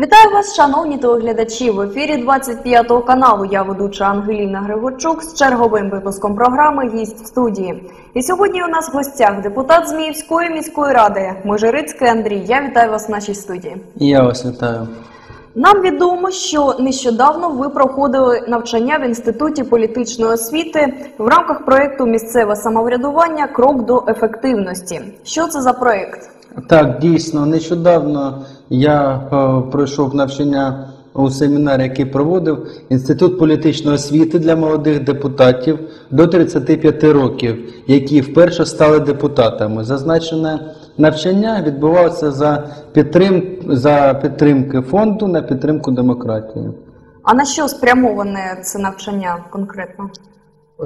Вітаю вас, шановні телеглядачі. В ефірі 25 каналу. Я ведуча Ангеліна Григорчук з черговим випуском програми Гість в студії. І сьогодні у нас в гостях депутат Зміївської міської ради Можирицький Андрій. Я вітаю вас в нашій студії. Я вас вітаю. Нам відомо, що нещодавно ви проходили навчання в інституті політичної освіти в рамках проєкту Місцеве самоврядування Крок до ефективності. Що це за проєкт? Так, дійсно, нещодавно я е, пройшов навчання у семінарі, який проводив Інститут політичної освіти для молодих депутатів до 35 років, які вперше стали депутатами. Зазначене навчання відбувалося за, підтрим... за підтримки фонду на підтримку демократії. А на що спрямоване це навчання конкретно?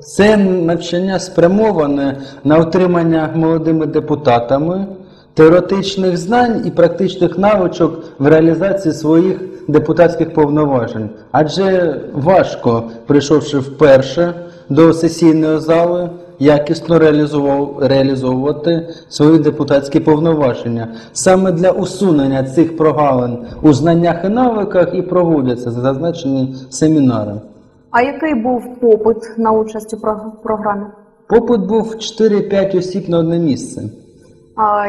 Це навчання спрямоване на отримання молодими депутатами теоретичних знань і практичних навичок в реалізації своїх депутатських повноважень. Адже важко, прийшовши вперше до сесійної зали, якісно реалізовувати свої депутатські повноваження. Саме для усунення цих прогалин у знаннях і навиках і проводяться зазначені семінари. А який був попит на участь у програмі? Попит був 4-5 осіб на одне місце.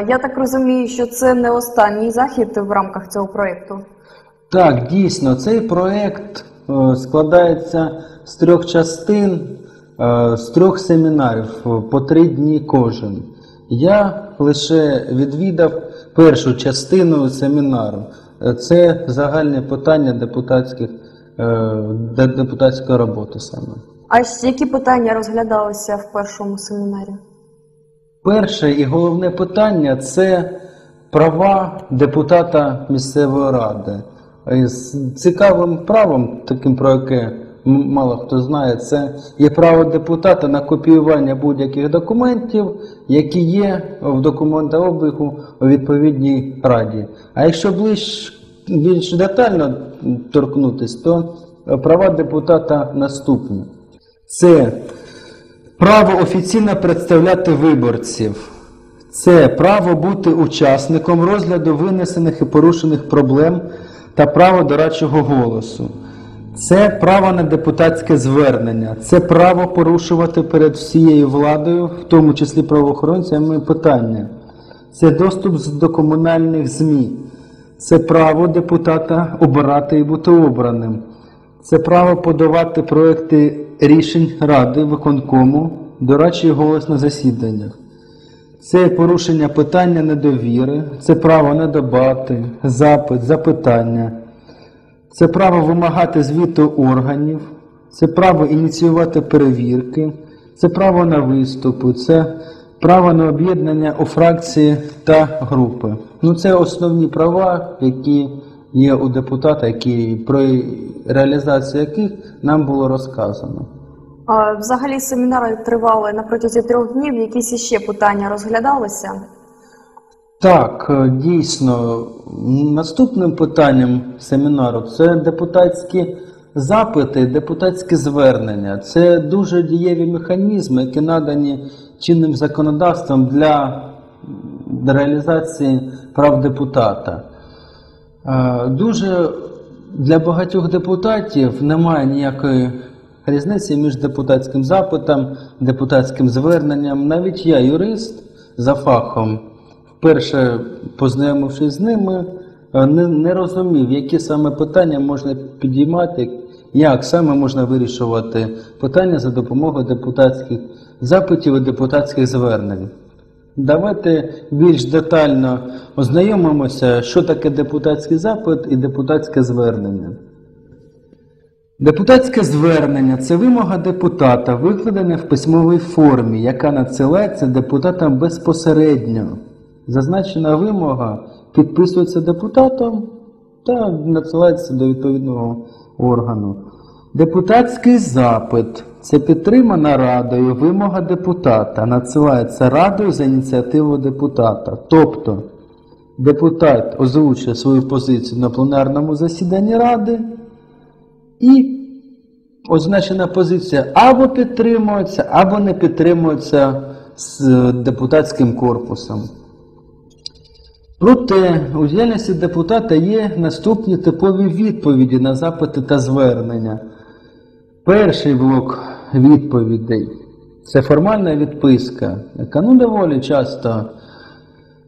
Я так розумію, що це не останній захід в рамках цього проєкту. Так, дійсно, цей проєкт е, складається з трьох частин, е, з трьох семінарів е, по три дні кожен. Я лише відвідав першу частину семінару. Це загальне питання депутатських, депутатської роботи саме. А які питання розглядалися в першому семінарі? Перше і головне питання це права депутата місцевої ради. З цікавим правом, таким про яке мало хто знає, це є право депутата на копіювання будь-яких документів, які є в документообігу у відповідній раді. А якщо ближче більш детально торкнутись, то права депутата наступні. Це Право офіційно представляти виборців. Це право бути учасником розгляду винесених і порушених проблем та право дорадчого голосу. Це право на депутатське звернення, це право порушувати перед всією владою, в тому числі правоохоронцями, питання. Це доступ до комунальних ЗМІ. Це право депутата обирати і бути обраним. Це право подавати проекти рішень Ради виконкому, дорадчий голос на засіданнях. Це порушення питання недовіри, це право на дебати, запит, запитання, це право вимагати звіту органів, це право ініціювати перевірки, це право на виступи, це право на об'єднання у фракції та групи. Ну, це основні права, які є у депутата, які, про реалізацію яких нам було розказано. А, взагалі семінари тривали на протязі трьох днів. Якісь іще питання розглядалися? Так, е, дійсно, наступним питанням семінару це депутатські запити, депутатські звернення. Це дуже дієві механізми, які надані чинним законодавством для реалізації прав депутата. Е, Дуже для багатьох депутатів немає ніякої різниці між депутатським запитом, депутатським зверненням. Навіть я, юрист за фахом, вперше познайомившись з ними, е, не, не розумів, які саме питання можна підіймати, як саме можна вирішувати питання за допомогою депутатських запитів і депутатських звернень. Давайте більш детально ознайомимося, що таке депутатський запит і депутатське звернення. Депутатське звернення це вимога депутата, викладена в письмовій формі, яка надсилається депутатам безпосередньо. Зазначена вимога підписується депутатом та надсилається до відповідного органу. Депутатський запит це підтримана радою вимога депутата, надсилається радою за ініціативу депутата. Тобто депутат озвучує свою позицію на пленарному засіданні ради, і означена позиція або підтримується, або не підтримується з депутатським корпусом. Проте у діяльності депутата є наступні типові відповіді на запити та звернення. Перший блок відповідей це формальна відписка, яка ну доволі часто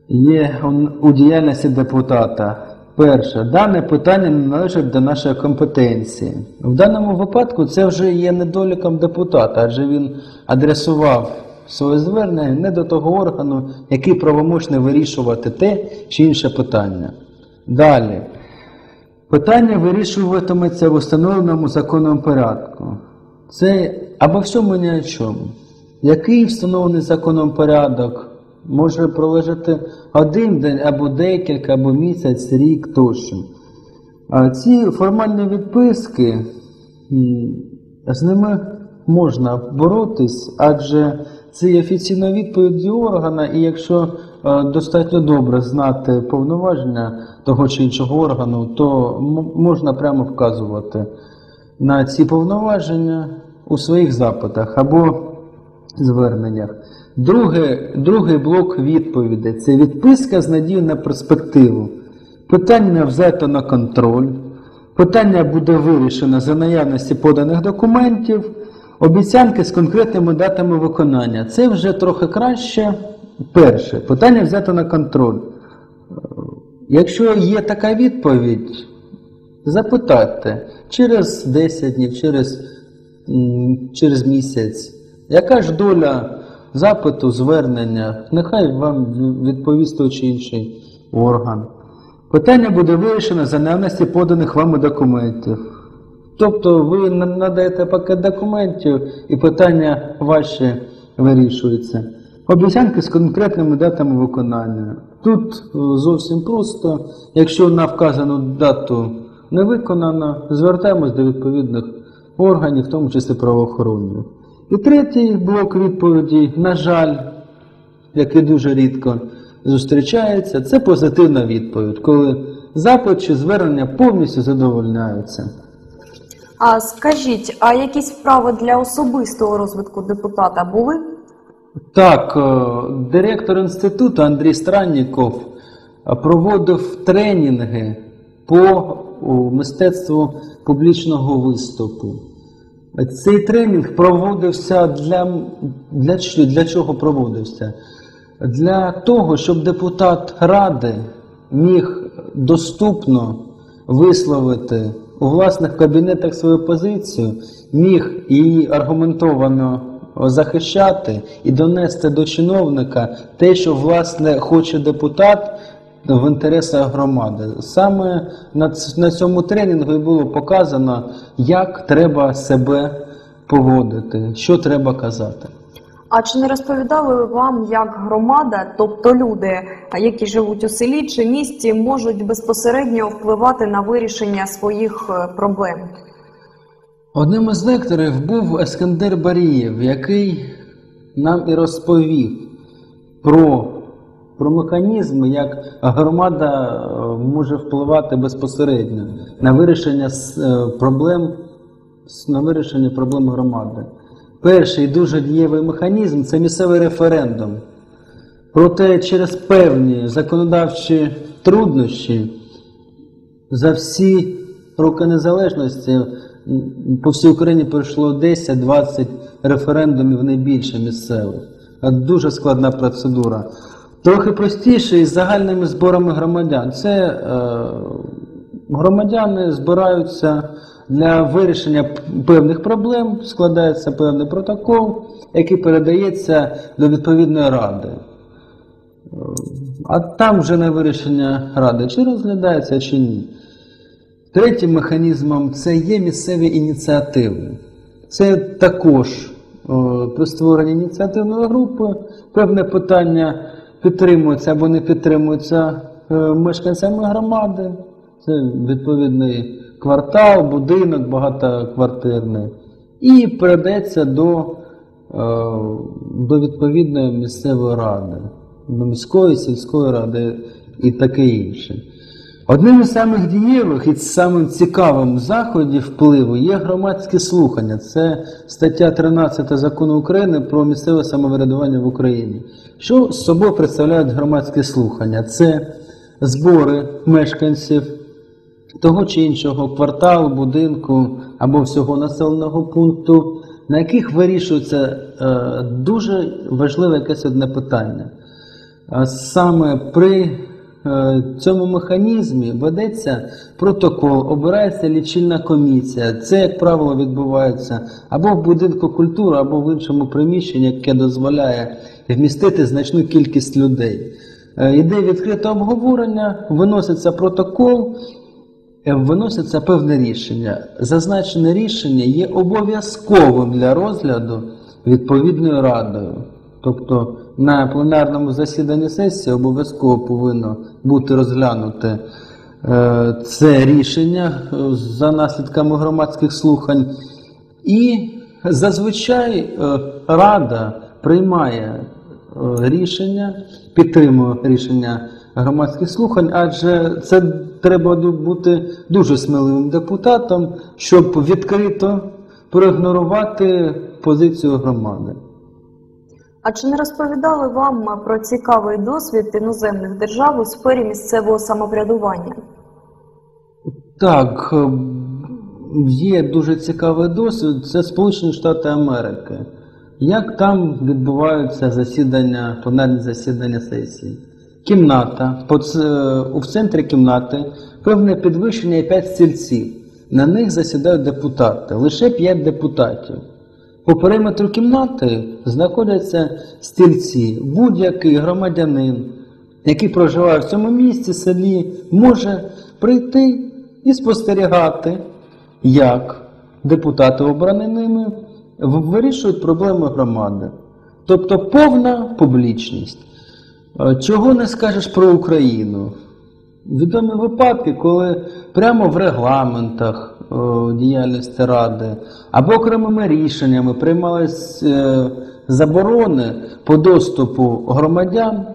є у- діяльності депутата. Перше, дане питання не належить до нашої компетенції. В даному випадку це вже є недоліком депутата, адже він адресував своє звернення не до того органу, який правомочний вирішувати те чи інше питання. Далі. Питання вирішуватиметься в установленому законному порядку. Це або всьому ні о чому. Який встановлений законом порядок може пролежати один день або декілька, або місяць, рік тощо. А ці формальні відписки, з ними можна боротись, адже це є офіційна відповідь органа, і якщо е, достатньо добре знати повноваження того чи іншого органу, то можна прямо вказувати на ці повноваження у своїх запитах або зверненнях. Друге, другий блок відповідей це відписка з надією на перспективу. Питання взято на контроль. Питання буде вирішено за наявності поданих документів, обіцянки з конкретними датами виконання. Це вже трохи краще. Перше, питання взято на контроль. Якщо є така відповідь, запитайте через 10 днів, через, через місяць, яка ж доля запиту, звернення, нехай вам відповість той чи інший орган. Питання буде вирішено за наявності поданих вами документів. Тобто ви надаєте пакет документів і питання ваші вирішуються. Обіцянки з конкретними датами виконання. Тут е, зовсім просто, якщо на вказану дату не виконано, звертаємось до відповідних органів, в тому числі правоохоронних. І третій блок відповідей, на жаль, який дуже рідко зустрічається, це позитивна відповідь, коли запит чи звернення повністю задовольняються. А скажіть, а якісь вправи для особистого розвитку депутата були? Так, е, директор інституту Андрій Странніков е, проводив тренінги по мистецтву публічного виступу. Цей тренінг проводився для, для, для чого проводився? Для того, щоб депутат Ради міг доступно висловити у власних кабінетах свою позицію, міг її аргументовано захищати і донести до чиновника те, що власне хоче депутат в інтересах громади. Саме на, на цьому тренінгу було показано, як треба себе поводити, що треба казати. А чи не розповідали вам, як громада, тобто люди, які живуть у селі чи місті, можуть безпосередньо впливати на вирішення своїх е, проблем? Одним із лекторів був Ескандер Барієв, який нам і розповів про, про механізми, як громада е, може впливати безпосередньо на вирішення е, проблем, на вирішення проблем громади. Перший дуже дієвий механізм це місцевий референдум. Проте через певні законодавчі труднощі за всі роки незалежності по всій Україні пройшло 10-20 референдумів не більше місцевих. Дуже складна процедура. Трохи простіше із загальними зборами громадян. Це е, громадяни збираються для вирішення певних проблем, складається певний протокол, який передається до відповідної ради. А там вже на вирішення ради, чи розглядається, чи ні. Третім механізмом це є місцеві ініціативи. Це також о, при створенні ініціативної групи певне питання підтримується або не підтримуються е, мешканцями громади. Це відповідний квартал, будинок багатоквартирний. І передається до, е, до відповідної місцевої ради, до міської, сільської ради і таке інше. Одним із самих дієвих і самим цікавим заходів впливу є громадські слухання. Це стаття 13 закону України про місцеве самоврядування в Україні. Що з собою представляють громадські слухання? Це збори мешканців того чи іншого кварталу, будинку або всього населеного пункту, на яких вирішується е, дуже важливе якесь одне питання. Саме при цьому механізмі ведеться протокол, обирається лічильна комісія. Це, як правило, відбувається або в будинку культури, або в іншому приміщенні, яке дозволяє вмістити значну кількість людей. Е, Іде відкрите обговорення, виноситься протокол, е, виноситься певне рішення. Зазначене рішення є обов'язковим для розгляду відповідною радою. Тобто на пленарному засіданні сесії обов'язково повинно бути розглянуте е, це рішення е, за наслідками громадських слухань. І зазвичай е, Рада приймає рішення, підтримує рішення громадських слухань, адже це треба бути дуже сміливим депутатом, щоб відкрито проігнорувати позицію громади. А чи не розповідали вам про цікавий досвід іноземних держав у сфері місцевого самоврядування? Так, е, є дуже цікавий досвід. Це Сполучені Штати Америки. Як там відбуваються засідання, пленарні засідання сесії? Кімната. У центрі кімнати певне підвищення і 5 стільців. На них засідають депутати, лише 5 депутатів. По периметру кімнати знаходяться стільці. Будь-який громадянин, який проживає в цьому місті, селі, може прийти і спостерігати, як депутати, обрані ними, вирішують проблеми громади. Тобто повна публічність. Чого не скажеш про Україну? Відомі випадки, коли прямо в регламентах діяльності Ради або окремими рішеннями приймались е, заборони по доступу громадян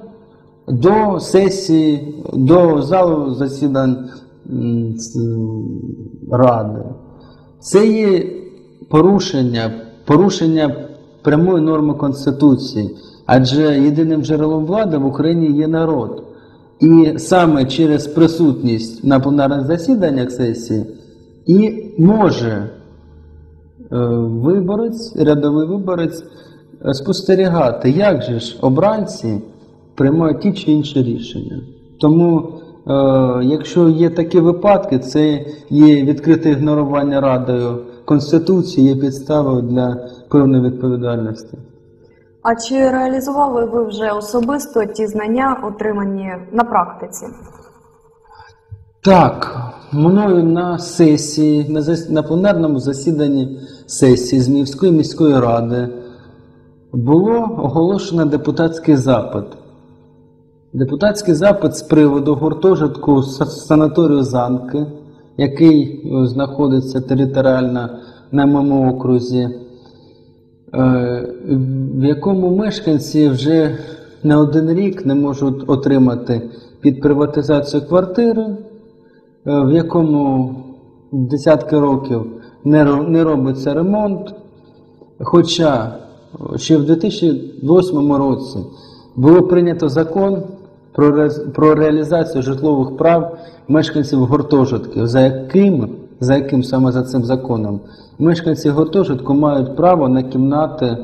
до сесії, до залу засідань Ради. Це є порушення, порушення прямої норми Конституції, адже єдиним джерелом влади в Україні є народ. І саме через присутність на пленарних засіданнях сесії і може е, виборець, рядовий виборець е, спостерігати, як же ж обранці приймають ті чи інші рішення. Тому, е, якщо є такі випадки, це є відкрите ігнорування Радою Конституції, є підставою для певної відповідальності. А чи реалізували ви вже особисто ті знання, отримані на практиці? Так, мною на сесії, на, зас- на пленарному засіданні сесії Зміївської міської ради було оголошено депутатський запит. Депутатський запит з приводу гуртожитку санаторію Занки, який е, знаходиться територіально на моєму окрузі, е, в якому мешканці вже не один рік не можуть отримати під приватизацію квартири, в якому десятки років не робиться ремонт. Хоча ще в 2008 році було прийнято закон про, про реалізацію житлових прав мешканців гуртожитків, за яким, за яким саме за цим законом мешканці гуртожитку мають право на кімнати,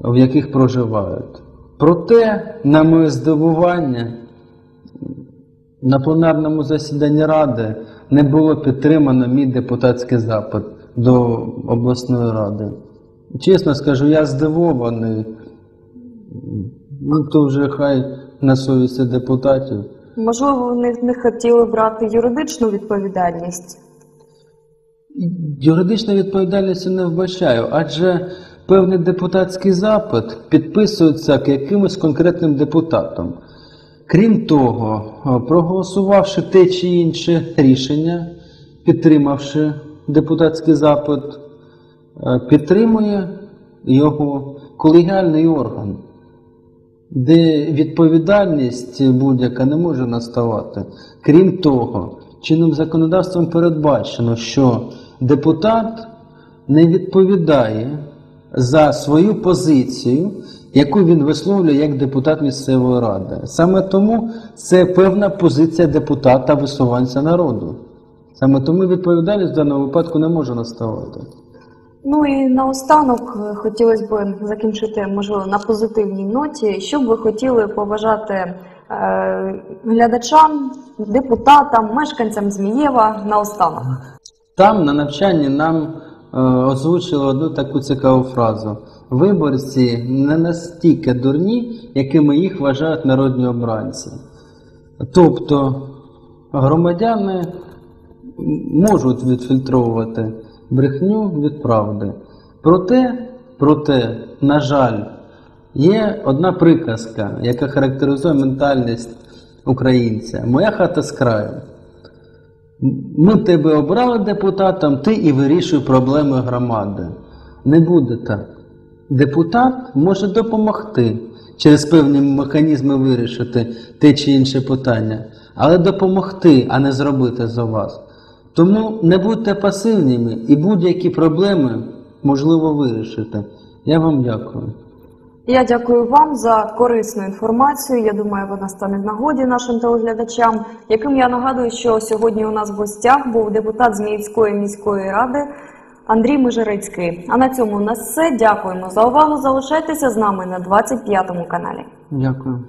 в яких проживають. Проте, на моє здивування, на пленарному засіданні Ради не було підтримано мій депутатський запит до обласної ради. Чесно скажу, я здивований. Ну, то вже хай на совісті депутатів. Можливо, вони не хотіли брати юридичну відповідальність? Юридичної відповідальності не вбачаю, адже певний депутатський запит підписується якимось конкретним депутатом. Крім того, е, проголосувавши те чи інше рішення, підтримавши депутатський запит, е, підтримує його колегіальний орган, де відповідальність будь-яка не може наставати. Крім того, чинним законодавством передбачено, що депутат не відповідає за свою позицію яку він висловлює як депутат місцевої ради. Саме тому це певна позиція депутата висуванця народу. Саме тому відповідальність в даному випадку не може наставати. Ну і наостанок е, хотілося б закінчити, можливо, на позитивній ноті. Що б ви хотіли побажати е, глядачам, депутатам, мешканцям Змієва наостанок? Там на навчанні нам е, озвучили одну таку цікаву фразу: виборці не настільки дурні, якими їх вважають народні обранці. Тобто громадяни можуть відфільтровувати брехню від правди. Проте, проте, на жаль, є одна приказка, яка характеризує ментальність українця. Моя хата з краю. Ми тебе обрали депутатом, ти і вирішуй проблеми громади. Не буде так. Депутат може допомогти через певні механізми вирішити те чи інше питання, але допомогти, а не зробити за вас. Тому не будьте пасивними і будь-які проблеми можливо вирішити. Я вам дякую. Я дякую вам за корисну інформацію. Я думаю, вона стане в нагоді нашим телеглядачам, яким я нагадую, що сьогодні у нас в гостях був депутат Зміївської міської ради Андрій Межерицький. А на цьому у нас все. Дякуємо за увагу. Залишайтеся з нами на 25 каналі. Дякую.